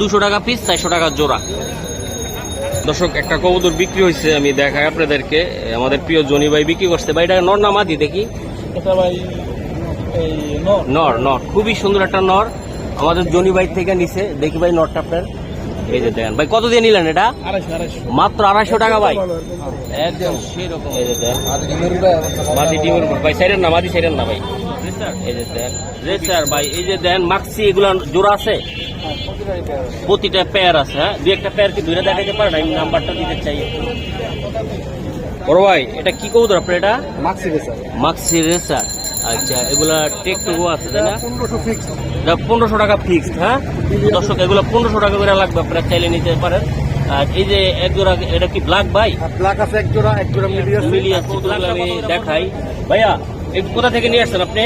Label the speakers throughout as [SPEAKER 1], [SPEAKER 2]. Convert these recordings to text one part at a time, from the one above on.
[SPEAKER 1] দুশো টাকা পিস চারশো টাকা জোড়া। দর্শক একটা কবুতর বিক্রি হয়েছে আমি দেখাই আপনাদেরকে। আমাদের প্রিয় জনি ভাই বিক্রি করছে। ভাই এটা নর না মাদি দেখি?
[SPEAKER 2] এটা ভাই নর।
[SPEAKER 1] নর নর। খুবই সুন্দর একটা নর। আমাদের জনি ভাই থেকে নিছে। দেখি ভাই নরটা আপনার। এই যে দেখেন। ভাই কত দিয়ে নিলেন এটা? মাত্র আড়াইশো টাকা ভাই। একদম এই যে দেন মাদি ডিমের উপর ভাই সাইরেন না মাদি সাইরেন না ভাই। এই যে দেন রেসার ভাই এই যে দেন মাক্সি এগুলা জোড়া আছে? প্রতিটা পেয়ার আছে হ্যাঁ? দুই একটা পেয়ার কি দুইটা দেখাইতে পারেন? আমি নাম্বারটা দিতে চাই। বড় ভাই এটা কি কবুতর আপনার এটা?
[SPEAKER 2] মাক্সি স্যার।
[SPEAKER 1] মাক্সি রেসার আচ্ছা এগুলা টেক টুকু আছে তাই না?
[SPEAKER 2] পনেরোশো
[SPEAKER 1] টাকা ফিক্সড হ্যাঁ? দর্শক এগুলো পনেরোশো টাকা করে লাগবে আপনারা চাইলে নিতে পারেন। আর এই যে এক জোড়া এটা কি ব্ল্যাক ভাই?
[SPEAKER 2] ব্ল্যাক আছে এক জোড়া এক জোড়া মিলিয়ে
[SPEAKER 1] আমি দেখাই। ভাইয়া এই কোথা থেকে নিয়ে আসছেন আপনি?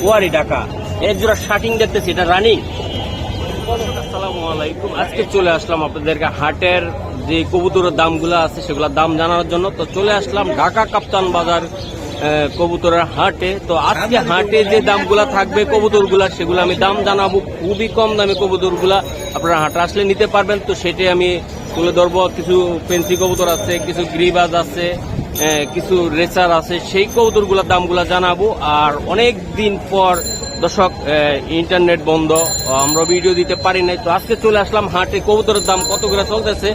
[SPEAKER 1] কুয়ারি ঢাকা। এক জোড়া শার্টিং দেখতেছি এটা রানিং। আসসালামু আলাইকুম। আজকে চলে আসলাম আপনাদেরকে হাটের যে কবুতরের দামগুলো আছে সেগুলোর দাম জানানোর জন্য। তো চলে আসলাম ঢাকা কাপ্তান বাজার কবুতরের হাটে। তো আজকে হাটে যে দামগুলা থাকবে কবুতরগুলা, সেগুলো আমি দাম জানাব। খুবই কম দামে কবুতরগুলা আপনারা হাটে আসলে নিতে পারবেন। তো সেটাই আমি তুলে ধরবো। কিছু পেন্সি কবুতর আছে, কিছু গ্রিবাজ আছে কিছু রেসার আছে। সেই কবুতরগুলোর দামগুলা জানাব। আর অনেক দিন পর দর্শক ইন্টারনেট বন্ধ। আমরা ভিডিও দিতে পারি নাই। তো আজকে চলে আসলাম হাটে। কবুতরের দাম কত করে চলতেছে?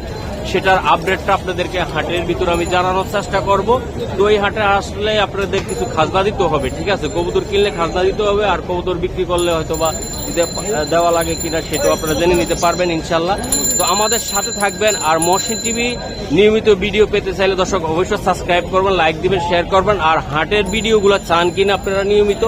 [SPEAKER 1] সেটার আপডেটটা আপনাদেরকে হাটের ভিতরে আমি জানানোর চেষ্টা করব। তো এই হাটে আসলে আপনাদের কিছু খাজনা দিতে হবে, ঠিক আছে? কবুতর কিনলে খাজনা দিতে হবে, আর কবুতর বিক্রি করলে হয়তো বা দেওয়া লাগে কিনা সেটাও আপনারা জেনে নিতে পারবেন ইনশাল্লাহ তো আমাদের সাথে থাকবেন আর মহসিন টিভি নিয়মিত ভিডিও পেতে চাইলে দর্শক অবশ্যই সাবস্ক্রাইব করবেন, লাইক দিবেন শেয়ার করবেন, আর হাটের ভিডিওগুলো চান কিনা আপনারা নিয়মিত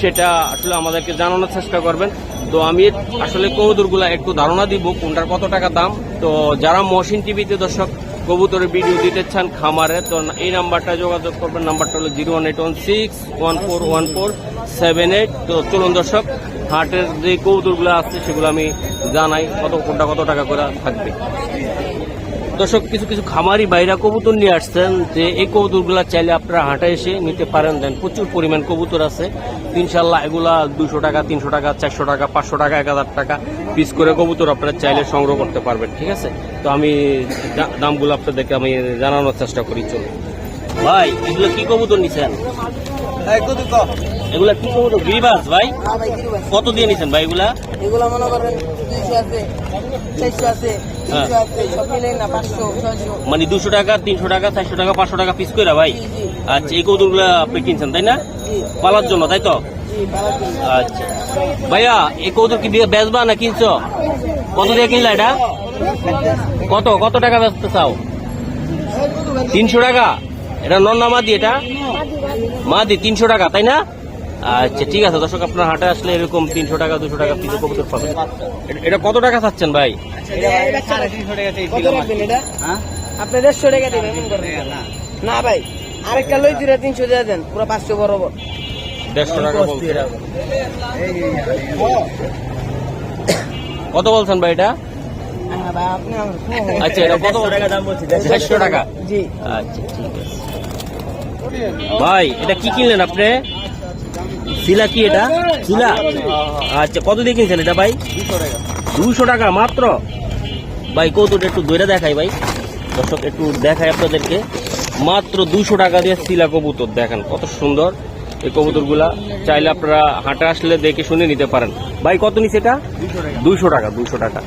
[SPEAKER 1] সেটা আসলে আমাদেরকে জানানোর চেষ্টা করবেন। তো আমি আসলে কবুতরগুলা একটু ধারণা দিব কোনটার কত টাকা দাম। তো যারা মহসিন টিভিতে দর্শক কবুতরের ভিডিও দিতে চান খামারে, তো এই নাম্বারটা যোগাযোগ করবেন। নাম্বারটা হলো zero one eight one six one four one four seven eight. তো চলুন দর্শক, হাটের যে কবুতরগুলো আসছে সেগুলো আমি জানাই, কত কোনটা কত টাকা করে থাকবে। দর্শক কিছু কিছু খামারি বাইরা কবুতর নিয়ে আসছেন যে এই কবুতরগুলা চাইলে আপনারা হাঁটা এসে নিতে পারেন। দেন প্রচুর পরিমাণ কবুতর আছে। ইনশাল্লাহ এগুলা দুশো টাকা তিনশো টাকা চারশো টাকা পাঁচশো টাকা এক হাজার টাকা পিস করে কবুতর আপনারা চাইলে সংগ্রহ করতে পারবেন ঠিক আছে? তো আমি দামগুলো আপনাদেরকে আমি জানানোর চেষ্টা করি চলুন। ভাই এগুলো কি কবুতর নিছেন? এগুলা কি কবুতর? গিরিবাস ভাই? কত দিয়ে নিছেন ভাই এগুলা?
[SPEAKER 3] এগুলো মনে করেন আছে আছে।
[SPEAKER 1] হ্যাঁ। মানে দুশো টাকা তিনশো টাকা চারশো টাকা পাঁচশো টাকা পিস করে ভাই? আচ্ছা এই কবুতরগুলো আপনি কিনছেন তাই না? পালার জন্য তাই তো। আচ্ছা। ভাইয়া এই কবুতর কি বেচবা না কিনছ? কত দিয়ে কিনলা এটা? কত কত টাকা বেচতে চাও? তিনশো টাকা? এটা নন না মাদি এটা? মা মাদি তিনশো টাকা তাই না? আচ্ছা ঠিক আছে দর্শক আপনার হাটে আসলে এরকম তিনশো টাকা দুশো টাকা পিছু কবুতর পাবেন। এটা- কত টাকা চাচ্ছেন ভাই?
[SPEAKER 3] কত আপনি দেড়শো টাকা দেবেন না ভাই আরেকটা লই দিলে তিনশো দিয়ে দেন পুরো পাঁচশো বরাবর।
[SPEAKER 1] দেড়শো টাকা কত বলছেন ভাই এটা? আচ্ছা এটা দেড়শো টাকা?
[SPEAKER 3] জি।
[SPEAKER 1] আচ্ছা ঠিক আছে। ভাই এটা কি কিনলেন আপনি? শিলা কি এটা? শিলা? আচ্ছা কত দিয়ে কিনছেন এটা ভাই? দুশো টাকা, মাত্র? ভাই কৌতুটা একটু দৈরা দেখাই ভাই। দর্শক, একটু দেখাই আপনাদেরকে। মাত্র দুশো টাকা দিয়ে শিলা কবুতর, দেখেন কত সুন্দর এই কবুতরগুলা। চাইলে আপনারা হাটে আসলে দেখে শুনে নিতে পারেন। ভাই, কত নিচ্ছে এটা? দুশো টাকা দুশো টাকা।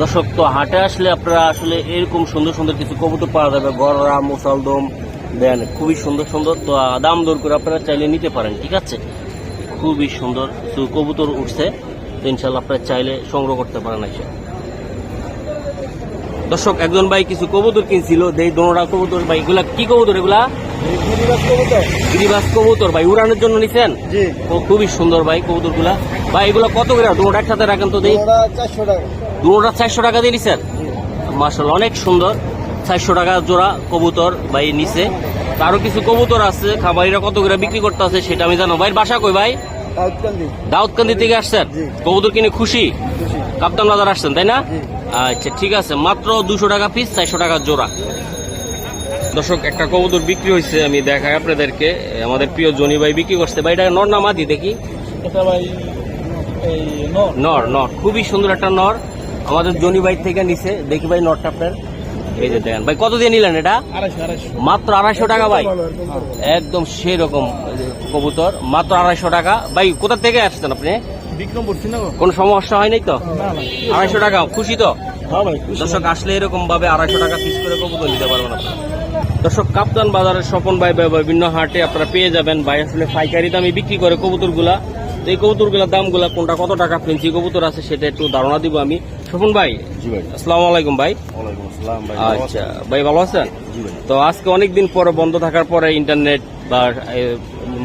[SPEAKER 1] দর্শক, তো হাটে আসলে আপনারা আসলে এরকম সুন্দর সুন্দর কিছু কবুতর পাওয়া যাবে। গররা, মুসালদম দেন খুবই সুন্দর সুন্দর। তো দাম দর করে আপনারা চাইলে নিতে পারেন ঠিক আছে? খুবই সুন্দর কিছু কবুতর উঠছে তো ইনশাল্লাহ আপনারা চাইলে সংগ্রহ করতে পারেন এসে। দর্শক একজন ভাই কিছু কবুতর কিনছিল দেই দোনোটা কবুতর ভাই এগুলা কি কবুতর এগুলা? গিরিবাস কবুতর। ভাই উড়ানোর জন্য নিছেন? ও খুবই সুন্দর ভাই কবুতরগুলা ভাই এগুলা কত করে? দোনোটা একসাথে রাখেন তো দেই। দুটা চারশো টাকা। দিয়ে নিছেন? মার্শাল অনেক সুন্দর। চারশো টাকা জোড়া কবুতর ভাই নিচে আরও কিছু কবুতর আছে খামারিরা কত করে বিক্রি করতে আছে সেটা আমি জানো। ভাই বাসা কই ভাই?
[SPEAKER 2] দাউদকান্দি।
[SPEAKER 1] দাউদকান্দি থেকে আসছেন। কবুতর কিনে খুশি?
[SPEAKER 2] খুশি।
[SPEAKER 1] কাপ্তান বাজার আসছেন তাই না? আচ্ছা ঠিক আছে। মাত্র দুশো টাকা পিস চারশো টাকা জোড়া। দর্শক একটা কবুতর বিক্রি হয়েছে আমি দেখাই আপনাদেরকে। আমাদের প্রিয় জনি ভাই বিক্রি করছে। ভাই এটা নর না মাদি দেখি?
[SPEAKER 2] এটা ভাই এই নর।
[SPEAKER 1] নর নর। খুবই সুন্দর একটা নর। আমাদের জনি ভাই থেকে নিছে। দেখি ভাই নরটা আপনার। এই যে দেখেন। ভাই কত দিয়ে নিলেন এটা? মাত্র আড়াইশো টাকা ভাই? একদম সেরকম কবুতর। মাত্র আড়াইশো টাকা। ভাই কোথা থেকে আসছেন আপনি? কোনো সমস্যা হয় নাই তো? আড়াইশো টাকা। খুশি তো?
[SPEAKER 2] হ্যাঁ
[SPEAKER 1] দর্শক আসলে এরকম ভাবে আড়াইশো টাকা পিস করে কবুতর নিতে পারবেন আপনারা। দর্শক কাপ্তান বাজারের স্বপন ভাই বিভিন্ন হাটে আপনারা পেয়ে যাবেন। ভাই আসলে পাইকারি দামে বিক্রি করে কবুতরগুলা। তো এই কবুতরগুলোর দামগুলা কোনটা কত টাকা ফেন্সি কবুতর আছে সেটা একটু ধারণা দিব আমি। স্বপন ভাই
[SPEAKER 2] জি ভাই।
[SPEAKER 1] আসসালামু আলাইকুম ভাই। আচ্ছা ভাই ভালো আছেন? তো আজকে অনেকদিন পরে বন্ধ থাকার পরে ইন্টারনেট বা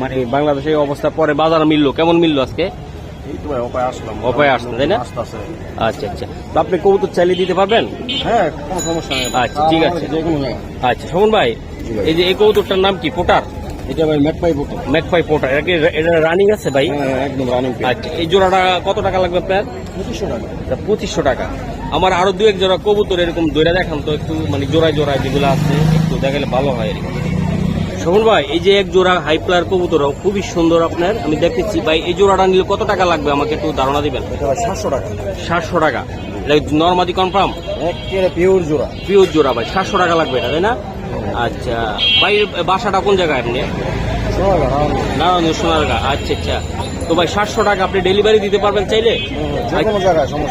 [SPEAKER 1] মানে বাংলাদেশের অবস্থা পরে বাজার মিললো কেমন মিললো আজকে?
[SPEAKER 2] এই তো ভাই অপায় আসলাম।
[SPEAKER 1] তাই না? আচ্ছা আচ্ছা। তো আপনি কবুতর চালিয়ে দিতে পারবেন?
[SPEAKER 2] হ্যাঁ কোনো সমস্যা নেই।
[SPEAKER 1] আচ্ছা, ঠিক আছে। আচ্ছা শোভন ভাই
[SPEAKER 2] ভাই।
[SPEAKER 1] এই যে এই কবুতরটার নাম কি? পোটার?
[SPEAKER 2] এটা ভাই ম্যাট পাই বলতে
[SPEAKER 1] ম্যাকপাই পোটার এটা কি এটা রানিং আছে ভাই?
[SPEAKER 2] হ্যাঁ একদম রানিং
[SPEAKER 1] আচ্ছা এই জোড়াটা কত টাকা লাগবে আপনার?
[SPEAKER 2] পঁচিশশো টাকা।
[SPEAKER 1] পঁচিশশো টাকা। আমার আরও দু এক জোড়া কবুতর এরকম দৈরা দেখান তো একটু মানে জোড়ায় জোড়ায় যেগুলো আছে একটু দেখালে ভালো হয় আর কি শোভন ভাই এই যে এক জোড়া হাই প্লার কবুতর খুবই সুন্দর আপনার আমি দেখতেছি। ভাই এই জোড়াটা নিলে কত টাকা লাগবে? আমাকে একটু ধারণা দিবেন।
[SPEAKER 2] সাতশো টাকা।
[SPEAKER 1] সাতশো টাকা। নর্মাদি কনফার্ম
[SPEAKER 2] পিওর জোড়া।
[SPEAKER 1] পিওর জোড়া ভাই সাতশো টাকা লাগবে এটা তাই না? আচ্ছা। ভাই বাসাটা কোন জায়গায় আপনি
[SPEAKER 2] শোনা গেল
[SPEAKER 1] নারায়ণ সোনারগা। আচ্ছা আচ্ছা। তো ভাই সাতশো টাকা আপনি ডেলিভারি দিতে পারবেন চাইলে?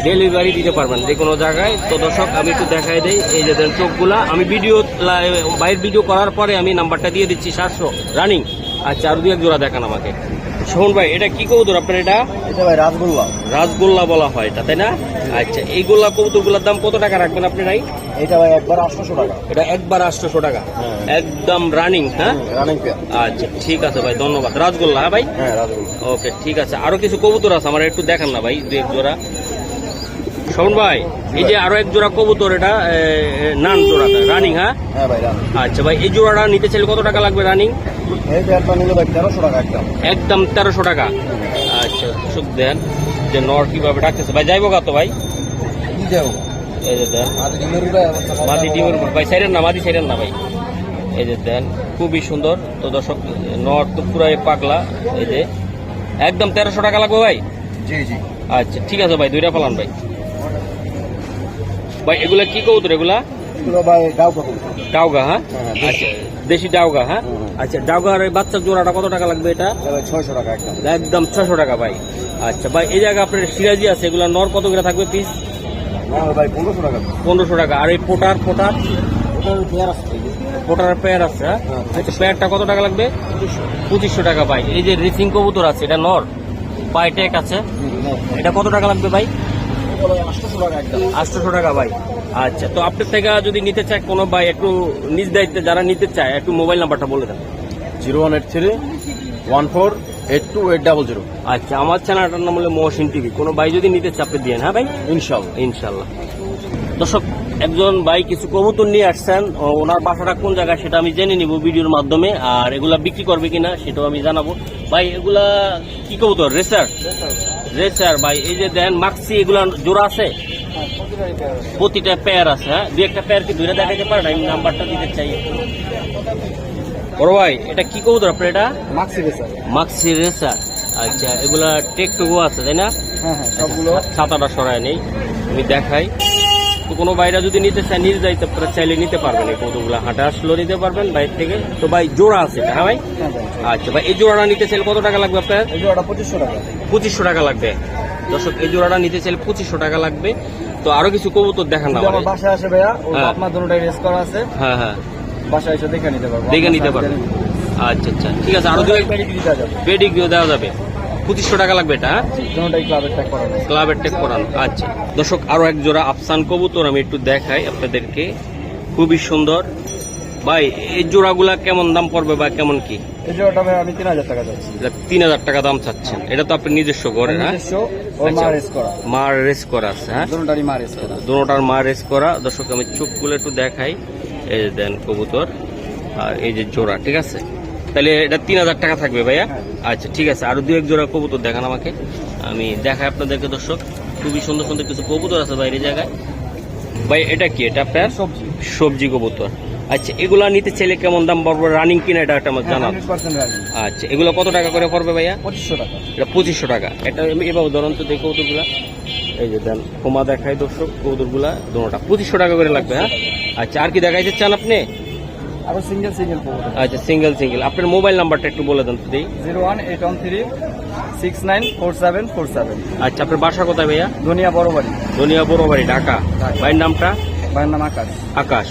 [SPEAKER 1] ডেলিভারি দিতে পারবেন যে কোনো জায়গায়। তো দর্শক আমি একটু দেখাই দেই এই যে চোখগুলা। আমি ভিডিও বাইরের ভিডিও করার পরে আমি নাম্বারটা দিয়ে দিচ্ছি সাতশো। রানিং আচ্ছা আর দু এক জোড়া দেখান আমাকে। শোন ভাই এটা কি কবুতর আপনার এটা?
[SPEAKER 2] এটা ভাই রাসগোল্লা।
[SPEAKER 1] রাসগোল্লা বলা হয় এটা তাই না? আচ্ছা এই গোল্লা কবুতরগুলোর দাম কত টাকা রাখবেন আপনি নাই
[SPEAKER 2] এটা ভাই একবার আটশোশো টাকা।
[SPEAKER 1] এটা একবার আটশোশো টাকা।
[SPEAKER 2] হ্যাঁ।
[SPEAKER 1] একদম রানিং হ্যাঁ?
[SPEAKER 2] রানিং
[SPEAKER 1] আচ্ছা ঠিক আছে ভাই ধন্যবাদ। রাসগোল্লা হ্যাঁ ভাই?
[SPEAKER 2] হ্যাঁ রাসগোল্লা।
[SPEAKER 1] ওকে ঠিক আছে। আরও কিছু কবুতর আছে আমার একটু দেখান না ভাই দু এক জোড়া। শোন ভাই এই যে আরও এক জোড়া কবুতর এটা নান জোড়াটা রানিং হ্যাঁ?
[SPEAKER 2] হ্যাঁ ভাই
[SPEAKER 1] আচ্ছা ভাই এই জোড়াটা নিতে চাইলে কত টাকা লাগবে রানিং
[SPEAKER 2] একদম।
[SPEAKER 1] তেরোশো টাকা। আচ্ছা সুখ দেন যে নর কীভাবে ডাকতেছে। ভাই যাইবো তো ভাই। এই যে দেন। মাদি ডিমের ভাই সাইডেন না মাদি সাইডেন না ভাই। এই যে দেন খুবই সুন্দর। তো দর্শক নর তো পুরাই পাগলা। এই যে একদম তেরোশো টাকা লাগবে ভাই?
[SPEAKER 2] জি জি।
[SPEAKER 1] আচ্ছা ঠিক আছে ভাই দুইটা পালান ভাই। ভাই এগুলা কি কবুতর এগুলা? ডাউগা হ্যাঁ?
[SPEAKER 2] হ্যাঁ,
[SPEAKER 1] আচ্ছা দেশি। ডাউগা হ্যাঁ। আচ্ছা ডাউগার এই বাচ্চার জোড়াটা কত টাকা লাগবে এটা?
[SPEAKER 2] ছয়শো টাকা একদম।
[SPEAKER 1] টাকা ভাই। আচ্ছা ভাই এই আপনার সিরাজি আছে এগুলা নর কত করে থাকবে পিস
[SPEAKER 2] ভাই পনেরোশো টাকা।
[SPEAKER 1] পনেরোশো টাকা। আর এই পোটার পোটার? পোটার পেয়ার আছে। হ্যাঁ?
[SPEAKER 2] হ্যাঁ।
[SPEAKER 1] আচ্ছা পেয়ারটা কত টাকা লাগবে? পঁচিশশো। টাকা ভাই। এই যে রিসিং কবুতর আছে এটা নর? পাইটেক আছে? এটা কত টাকা লাগবে ভাই?
[SPEAKER 2] আটশোশো টাকা একদম
[SPEAKER 1] আটশোশো টাকা ভাই। আচ্ছা তো আপনার থেকে যদি নিতে চায় কোনো ভাই একটু নিজ দায়িত্বে যারা নিতে চায় একটু মোবাইল নাম্বারটা বলে দেন।
[SPEAKER 2] Zero one eight three one four eight two eight double zero.
[SPEAKER 1] আচ্ছা আমার চ্যানেলটার নাম হলো মহসিন টিভি। কোনো ভাই যদি নিতে চাপে দিয়ে হ্যাঁ ভাই?
[SPEAKER 2] ইনশাল্লাহ
[SPEAKER 1] ইনশাল্লাহ দর্শক একজন ভাই কিছু কবুতর নিয়ে আসছেন। ও, ওনার বাসাটা কোন জায়গায় সেটা আমি জেনে নিব ভিডিওর মাধ্যমে। আর এগুলা বিক্রি করবে কিনা সেটাও আমি জানাব। ভাই এগুলা কি কবুতর? রেসার। রেসার ভাই এই যে দেন মাক্সি এগুলো জোড়া আছে? প্রতিটা পেয়ার আছে হ্যাঁ? দু একটা পেয়ার কি ধরে দেখাতে পারেন? আমি নাম্বারটা দিতে চাই বড় ভাই এটা কি কবুতর আপনার এটা?
[SPEAKER 2] মাক্সি
[SPEAKER 1] রেসার আচ্ছা এগুলা টেকটুকু আছে তাই না?
[SPEAKER 2] হ্যাঁ হ্যাঁ সবগুলো।
[SPEAKER 1] ছাতাটা সরায় নেই আমি দেখাই। তো কোনো বাইরা যদি নিতে চায় নিজ দায়িত্ব আপনারা চাইলে নিতে পারবেন। এই কতগুলো হাঁটা আসলেও নিতে পারবেন বাইরে থেকে। তো ভাই জোড়া আছে হ্যাঁ ভাই?
[SPEAKER 2] হ্যাঁ
[SPEAKER 1] আচ্ছা ভাই এই জোড়াটা নিতে চাইলে কত টাকা লাগবে আপনার?
[SPEAKER 2] জোড়াটা পঁচিশশো টাকা।
[SPEAKER 1] পঁচিশশো টাকা লাগবে। দর্শক এই জোড়াটা নিতে চাইলে পঁচিশশো টাকা লাগবে। তো আরও কিছু কবুতর দেখান না
[SPEAKER 2] আমার বাসায় আসে ভাইয়া
[SPEAKER 1] হ্যাঁ।
[SPEAKER 2] আপনার দুটোটাই রেস করা আছে।
[SPEAKER 1] হ্যাঁ হ্যাঁ।
[SPEAKER 2] বাসায় এসে দেখে নিতে পারব।
[SPEAKER 1] দেখে নিতে পারবেন আচ্ছা আচ্ছা ঠিক আছে আরও দু পেডিগ্রিও দেওয়া যাবে। পঁচিশশো টাকা লাগবে এটা হ্যাঁ?
[SPEAKER 2] দুটোটাই ক্লাবের ট্যাগ করা
[SPEAKER 1] ক্লাবের টেক করান আচ্ছা। দর্শক আরও এক জোড়া আফসান কবুতর আমি একটু দেখাই আপনাদেরকে। খুবই সুন্দর। ভাই এই জোড়াগুলা কেমন দাম পড়বে বা কেমন কি?
[SPEAKER 2] এই জোড়াটা ভাই আমি তিন হাজার টাকা
[SPEAKER 1] এটা দাম চাচ্ছেন। এটা তো আপনি নিজস্ব করেন হ্যাঁ?
[SPEAKER 2] নিজস্ব
[SPEAKER 1] আচ্ছা।
[SPEAKER 2] রেস করা।
[SPEAKER 1] মার রেস করা আছে হ্যাঁ?
[SPEAKER 2] দুটোটারই করা।
[SPEAKER 1] করা। দর্শক আমি চোখগুলো একটু দেখাই। এই যে দেন কবুতর। আর এই যে জোড়া ঠিক আছে? তাহলে এটা তিন হাজার টাকা থাকবে ভাইয়া?
[SPEAKER 2] হ্যাঁ।
[SPEAKER 1] আচ্ছা ঠিক আছে। আরও দু এক জোড়া কবুতর দেখান আমাকে। আমি দেখাই আপনাদেরকে দর্শক। খুবই সুন্দর সুন্দর কিছু কবুতর আছে বাইরে জায়গায়। ভাই এটা কি? এটা আপনার?
[SPEAKER 2] সবজি।
[SPEAKER 1] সবজি কবুতর। আচ্ছা এগুলা নিতে চাইলে কেমন দাম পড়বে? রানিং কিনা এটা একটা আমার জানা
[SPEAKER 2] পার্সেন্ট রানিং
[SPEAKER 1] আচ্ছা এগুলো কত টাকা করে পড়বে ভাইয়া?
[SPEAKER 2] পঁচিশশো টাকা।
[SPEAKER 1] এটা পঁচিশশো টাকা। এটা এভাবে ধরুন তো দেখো কৌতুকগুলা এই যে দেন কোমা দেখায় দর্শক কৌতুকগুলা দুটা পঁচিশশো টাকা করে লাগবে হ্যাঁ? আচ্ছা আর কি দেখাইতে চান আপনি?
[SPEAKER 2] আবার সিঙ্গেল সিঙ্গেল পড়ব
[SPEAKER 1] আচ্ছা সিঙ্গেল সিঙ্গেল আপনার মোবাইল নাম্বারটা একটু বলে দেন তো দিই
[SPEAKER 2] zero one eight one three six nine four seven four seven.
[SPEAKER 1] আচ্ছা আপনার বাসা কোথায় ভাইয়া?
[SPEAKER 2] দুনিয়া বড় বাড়ি।
[SPEAKER 1] দুনিয়া বড় বাড়ি ঢাকা। ভাইয়ের নামটা?
[SPEAKER 2] ভাইয়ের নাম আকাশ।
[SPEAKER 1] আকাশ।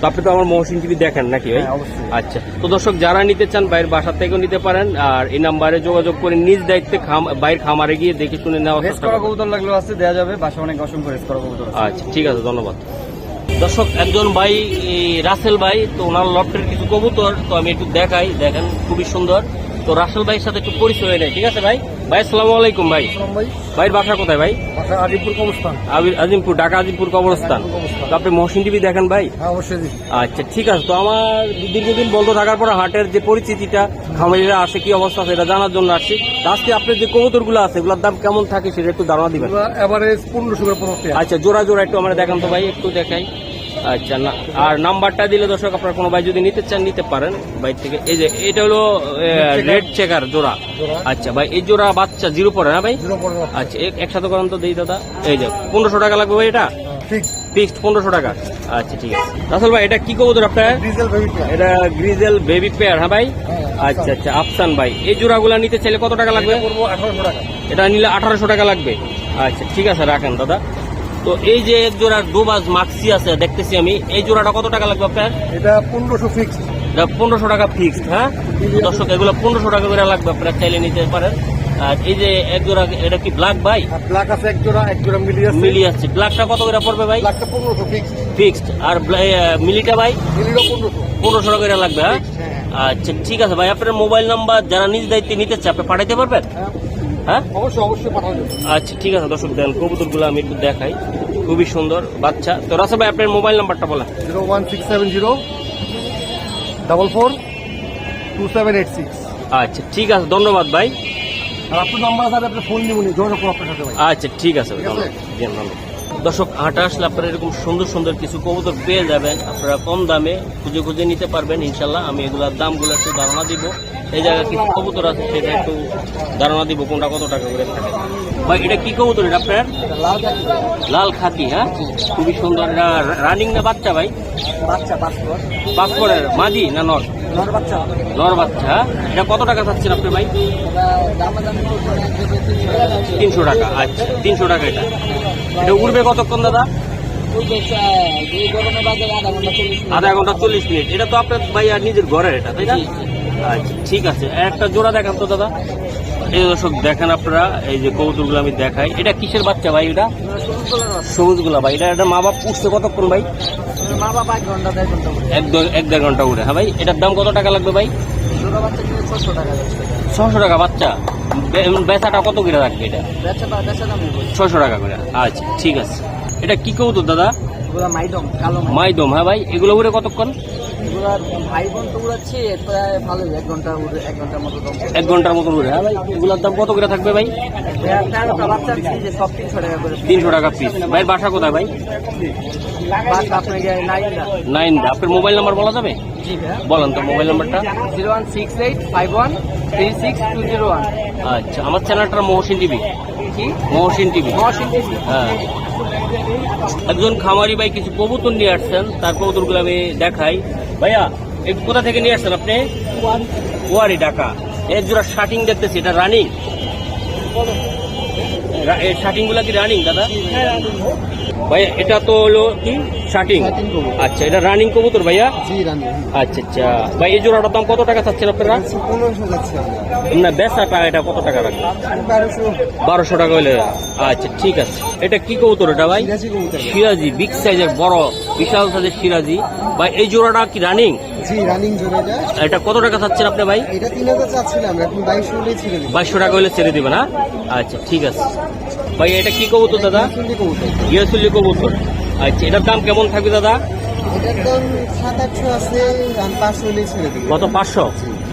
[SPEAKER 1] তো আপনি তো আমার মহসিন টিভি দেখেন নাকি ভাই?
[SPEAKER 2] হ্যাঁ, অবশ্যই।
[SPEAKER 1] আচ্ছা তো দর্শক যারা নিতে চান বাইরের বাসা থেকেও নিতে পারেন আর এই নাম্বারে যোগাযোগ করে নিজ দায়িত্বে খাম বাইরের খামারে গিয়ে দেখে শুনে
[SPEAKER 2] নেওয়া
[SPEAKER 1] চেষ্টা
[SPEAKER 2] করা কবুতর লাগলেও আছে দেওয়া যাবে বাসা অনেক অসংখ্য রেস করা কবুতর
[SPEAKER 1] আচ্ছা ঠিক আছে ধন্যবাদ। দর্শক একজন ভাই রাসেল ভাই তো ওনার লফটের কিছু কবুতর তো আমি একটু দেখাই দেখেন খুবই সুন্দর। তো রাসেল ভাইয়ের সাথে একটু পরিচয় হয়ে নেয় ঠিক আছে ভাই? ভাই আসসালামু আলাইকুম ভাই।
[SPEAKER 2] ভাই।
[SPEAKER 1] ভাইয়ের বাসা কোথায় ভাই?
[SPEAKER 2] আজিমপুর কবস্থান
[SPEAKER 1] আবি- আজিমপুর ঢাকা আজিমপুর কবরস্থান। তো আপনি মহসিন টিভি দেখেন ভাই?
[SPEAKER 2] হ্যাঁ অবশ্যই
[SPEAKER 1] আচ্ছা ঠিক আছে। তো আমার দীর্ঘদিন বন্ধ থাকার পর হাটের যে পরিচিতিটা খামারিরা আছে কি অবস্থা আছে এটা জানার জন্য আসছি। আজকে আপনার যে কবুতরগুলো আছে এগুলোর দাম কেমন থাকে সেটা একটু ধারণা দিবেন।
[SPEAKER 2] পনেরোশো
[SPEAKER 1] আচ্ছা জোড়া জোড়া একটু আমরা দেখান তো ভাই একটু দেখাই। আচ্ছা না আর নাম্বারটা দিলে দর্শক আপনার কোনো ভাই যদি নিতে চান নিতে পারেন। ভাই থেকে এই যে এটা হলো রেড চেকার জোড়া। আচ্ছা ভাই এই জোড়া বাচ্চা জিরো পড়ে না ভাই? আচ্ছা একসাথে করেন তো দেই দাদা। এই যে পনেরোশো টাকা লাগবে ভাই এটা? ফিক্সড পনেরোশো টাকা। আচ্ছা ঠিক আছে। রাসেল ভাই এটা কি কবুতর আপনার? এটা গ্রিজেল বেবি পেয়ার হ্যাঁ ভাই? আচ্ছা আচ্ছা আফসান ভাই। এই জোড়াগুলা নিতে চাইলে কত টাকা লাগবে? এটা নিলে আঠারোশো টাকা লাগবে। আচ্ছা ঠিক আছে রাখেন দাদা। তো এই যে এক জোড়া দুবাজ মাক্সি আছে দেখতেছি আমি। এই জোড়াটা কত টাকা লাগবে আপনার?
[SPEAKER 2] এটা পনেরোশো ফিক্স
[SPEAKER 1] পনেরোশো টাকা ফিক্সড হ্যাঁ? দর্শক এগুলো পনেরোশো টাকা করে লাগবে আপনারা চাইলে নিতে পারেন। আর এই যে এক জোড়া এটা কি ব্ল্যাক ভাই?
[SPEAKER 2] ব্ল্যাক আছে এক জোড়া এক জোড়া মিলিয়ে আছে।
[SPEAKER 1] মিলি আছে। ব্ল্যাকটা কত করে পড়বে ভাই?
[SPEAKER 2] ব্ল্যাকটা পনেরোশো ফিক্স
[SPEAKER 1] ফিক্সড আর মিলিটা ভাই?
[SPEAKER 2] মিলিরও পনেরোশো।
[SPEAKER 1] টাকা করে লাগবে হ্যাঁ? আচ্ছা ঠিক আছে ভাই। আপনার মোবাইল নাম্বার যারা নিজ দায়িত্বে নিতে চায় আপনি পাঠাইতে পারবেন? হ্যাঁ?
[SPEAKER 2] অবশ্যই অবশ্যই পাঠানো
[SPEAKER 1] আচ্ছা ঠিক আছে দর্শক দেন কবুতরগুলো আমি একটু দেখাই। খুবই সুন্দর বাচ্চা। তো রাসা ভাই আপনার মোবাইল নাম্বারটা বলা
[SPEAKER 2] zero one six seven zero double four two seven eight six.
[SPEAKER 1] আচ্ছা ঠিক আছে ধন্যবাদ ভাই।
[SPEAKER 2] আর আপনার নাম্বার আছে আপনি ফোন নিবনি যোগাযোগ করুন আপনার সাথে
[SPEAKER 1] আচ্ছা ঠিক আছে ভাই,
[SPEAKER 2] ঠিক আছে?
[SPEAKER 1] ধন্যবাদ। দর্শক হাটে আসলে আপনারা এরকম সুন্দর সুন্দর কিছু কবুতর পেয়ে যাবেন। আপনারা কম দামে খুঁজে খুঁজে নিতে পারবেন ইনশাল্লাহ আমি এগুলোর দামগুলো একটু ধারণা দিব। এই জায়গায় কিছু কবুতর আছে সেটা একটু ধারণা দিব কোনটা কত টাকা করে। থাকে ভাই এটা কি কবুতর এটা আপনার?
[SPEAKER 2] লাল
[SPEAKER 1] খাকি হ্যাঁ? খুবই সুন্দর। এটা রানিং না বাচ্চা ভাই?
[SPEAKER 2] বাচ্চা পাসপোর্ট
[SPEAKER 1] পাসপোর্টের মাদি না নর?
[SPEAKER 2] নর বাচ্চা
[SPEAKER 1] হ্যাঁ? এটা কত টাকা চাচ্ছেন আপনি ভাই? তিনশো টাকা আচ্ছা তিনশো টাকা এটা। এটা উড়বে কতক্ষণ দাদা? আধা ঘণ্টা চল্লিশ মিনিট। এটা তো আপনার ভাই আর নিজের ঘরের এটা তাই না? আচ্ছা ঠিক আছে। একটা জোড়া দেখান তো দাদা। এই দর্শক দেখেন আপনারা এই যে কৌতুকগুলো আমি দেখাই। এটা কিসের বাচ্চা ভাই এটা? সবুজগুলা ভাই এটা একটা মা বাপ উঠছে কতক্ষণ ভাই?
[SPEAKER 3] মা বাবা এক ঘণ্টা দেড় ঘণ্টা
[SPEAKER 1] এক দেড় ঘণ্টা উঠে। হ্যাঁ ভাই এটার দাম কত টাকা লাগবে ভাই?
[SPEAKER 3] কিনে ছশো টাকা
[SPEAKER 1] বাচ্চা? বেচাটা কত করে রাখবে এটা? ছশো টাকা করে। আচ্ছা ঠিক আছে। এটা কি কবুতর দাদা? মাইদম হ্যাঁ ভাই এগুলো উড়ে কতক্ষণ?
[SPEAKER 3] এগুলা ভাই বোন তো উড়াচ্ছে প্রায় ভালোই এক ঘণ্টা উড়ে এক ঘণ্টার মতো দম
[SPEAKER 1] এক ঘণ্টার মতো উড়ে হ্যাঁ ভাই এগুলোর দাম কত করে থাকবে ভাই?
[SPEAKER 3] যে সব তিনশো টাকা করে।
[SPEAKER 1] তিনশো টাকা পিস ভাই বাসা কোথায় ভাই?
[SPEAKER 3] আপনাকে
[SPEAKER 1] নাইন আপনার মোবাইল নাম্বার বলা যাবে?
[SPEAKER 3] জি
[SPEAKER 1] বলেন তো মোবাইল নাম্বারটা।
[SPEAKER 3] Zero one six eight five one three six two zero one.
[SPEAKER 1] আচ্ছা আমার চ্যানেলটা মহসিন টিভি।
[SPEAKER 3] কি?
[SPEAKER 1] মহসিন টিভি।
[SPEAKER 3] মহাশিন টিভি।
[SPEAKER 1] হ্যাঁ। একজন খামারি ভাই কিছু কবুতর নিয়ে আসছেন তার কবুতরগুলো আমি দেখাই। ভাইয়া এই কোথা থেকে নিয়ে আসছেন আপনি? ওয়ারি ঢাকা। এর জোড়া শার্টিং দেখতেছি এটা রানিং? এই শার্টিংগুলা কি রানিং দাদা? ভাইয়া এটা তো হলো কি? শার্টিং আচ্ছা এটা রানিং কবুতর ভাইয়া? আচ্ছা আচ্ছা। ভাই এই জোড়াটার দাম কত টাকা চাচ্ছেন আপনারা? না বেচাটা এটা কত টাকা রাখবে
[SPEAKER 2] বারোশো।
[SPEAKER 1] টাকা হলে। আচ্ছা ঠিক আছে। এটা কি কবুতর এটা ভাই? সিরাজি বিগ সাইজের বড় বিশাল সাইজের সিরাজি। ভাই এই জোড়াটা কি রানিং এটা। কত টাকা চাচ্ছেন আপনি ভাই?
[SPEAKER 2] বাইশশো
[SPEAKER 1] টাকা হলে ছেড়ে দিবেন হ্যাঁ? আচ্ছা ঠিক আছে। ভাই এটা কি কবুতর দাদা?
[SPEAKER 2] শুনলি কবুতর।
[SPEAKER 1] আচ্ছা এটার দাম কেমন থাকবে দাদা? কত পাঁচশো?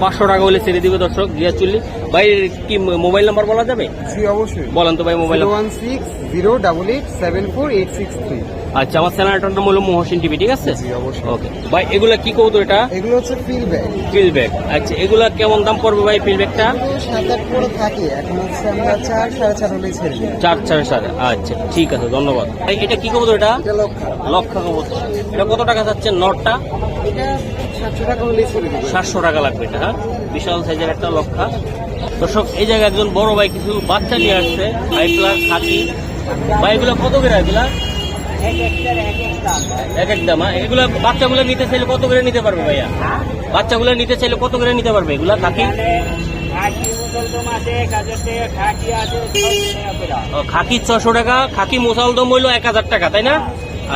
[SPEAKER 1] পাঁচশো টাকা হলে ছেড়ে দিবে দর্শক গিয়াচুল্লি ভাই কি মোবাইল নাম্বার বলা যাবে?
[SPEAKER 2] জি অবশ্যই।
[SPEAKER 1] বলেন তো ভাই mobile
[SPEAKER 2] one six zero double eight seven four eight six three.
[SPEAKER 1] আচ্ছা আমার চ্যানেলটার নাম হলো মহসিন টিভি ঠিক আছে? ওকে। ভাই এগুলা কি কবুতর এটা?
[SPEAKER 2] এগুলো হচ্ছে ফিল ব্যাগ
[SPEAKER 1] ফিল ব্যাগ আচ্ছা এগুলা কেমন দাম পড়বে ভাই ফিল ব্যাগটা
[SPEAKER 2] সাত আট করে থাকে। এখন হচ্ছে আমরা চার সাড়ে চার হলেই ছেড়ে দিই
[SPEAKER 1] চার চার। সাড়ে আচ্ছা ঠিক আছে ধন্যবাদ। ভাই এটা কি কবুতর এটা?
[SPEAKER 2] লক্ষ।
[SPEAKER 1] লক্ষ কবুতর এটা কত টাকা যাচ্ছে নটটা?
[SPEAKER 2] এটা সাতশো টাকা হলেই ছেড়ে দিবে।
[SPEAKER 1] সাতশো টাকা লাগবে এটা হ্যাঁ? বিশাল সাইজের একটা লক্ষা। দর্শক, এই জায়গায় একজন বড় ভাই কিছু বাচ্চা নিয়ে আসছে পাইপলা খাকি ভাই, এগুলো কত করে এগুলা? এক এক দাম হ্যাঁ? এগুলা বাচ্চাগুলো নিতে চাইলে কত করে নিতে পারবে ভাইয়া? বাচ্চাগুলো নিতে চাইলে কত করে নিতে পারবে এগুলা খাকি খাকি ছশো টাকা খাকি মোসালদম হইল এক হাজার টাকা, তাই না?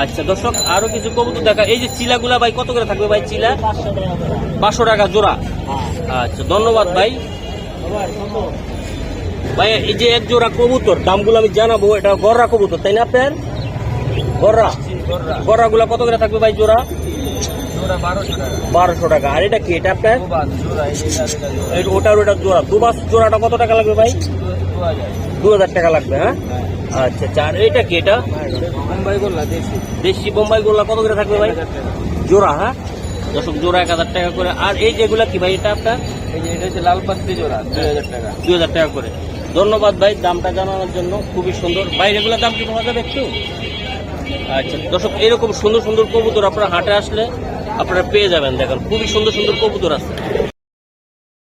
[SPEAKER 1] আচ্ছা দর্শক, আরও কিছু কবুতর দেখা, এই যে চিলাগুলা ভাই কত করে থাকবে ভাই, চিলা? পাঁচশো টাকা জোড়া। আচ্ছা ধন্যবাদ ভাই। ভাই এই যে এক জোড়া কবুতর দামগুলো আমি জানাব এটা গররা কবুতর তাই না আপনার? গররা? গররা গুলা কত করে থাকবে ভাই জোড়া? বারোশো টাকা। আর এটা কি এটা আপনার? ওটার ওটা জোড়া। দুবাস জোড়াটা কত টাকা লাগবে ভাই? দু হাজার টাকা লাগবে হ্যাঁ? আচ্ছা আচ্ছা। আর এটা কি এটা? দেশি বোম্বাই গোল্লা কত করে থাকবে ভাই? জোড়া হ্যাঁ? দশক জোড়া এক হাজার টাকা করে। আর এই যেগুলা কি ভাই এটা আপনার?
[SPEAKER 3] এই যে এটা হচ্ছে লাল পাত্রি জোড়া দুই হাজার টাকা।
[SPEAKER 1] দুই হাজার টাকা করে। ধন্যবাদ ভাই দামটা জানানোর জন্য। খুবই সুন্দর। ভাই এগুলোর দাম কি পাওয়া যাবে একটু? আচ্ছা দর্শক এরকম সুন্দর সুন্দর কবুতর আপনারা হাটে আসলে আপনারা পেয়ে যাবেন দেখেন। খুবই সুন্দর সুন্দর কবুতর আছে।